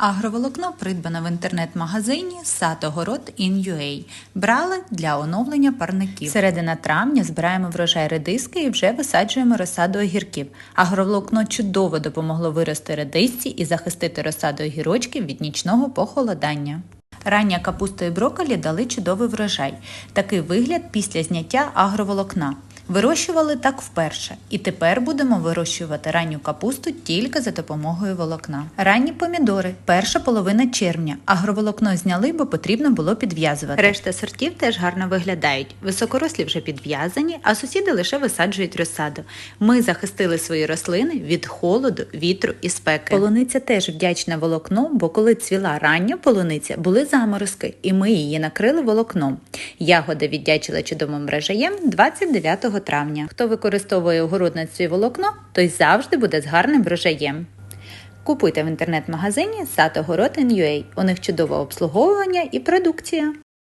Агроволокно придбано в інтернет-магазині Сатогород in.ua. Брали для оновлення парників. Середина травня збираємо врожай редиски і вже висаджуємо розсаду огірків. Агроволокно чудово допомогло вирости редисці і захистити розсаду огірочків від нічного похолодання. Рання капуста і брокколі дали чудовий врожай. Такий вигляд після зняття агроволокна. Вирощували так вперше, і тепер будемо вирощувати ранню капусту тільки за допомогою волокна. Ранні помідори, перша половина червня. Агроволокно зняли, бо потрібно було підв'язувати. Решта сортів теж гарно виглядають. Високорослі вже підв'язані, а сусіди лише висаджують розсаду. Ми захистили свої рослини від холоду, вітру і спеки. Полуниця теж вдячна волокну, бо коли цвіла рання полуниця, були заморозки, і ми її накрили волокном. Ягода віддячила чудовим врожаєм 29 травня. Хто використовує огородництві волокно, той завжди буде з гарним врожаєм. Купуйте в інтернет-магазині Сатогород.ua. У них чудове обслуговування і продукція.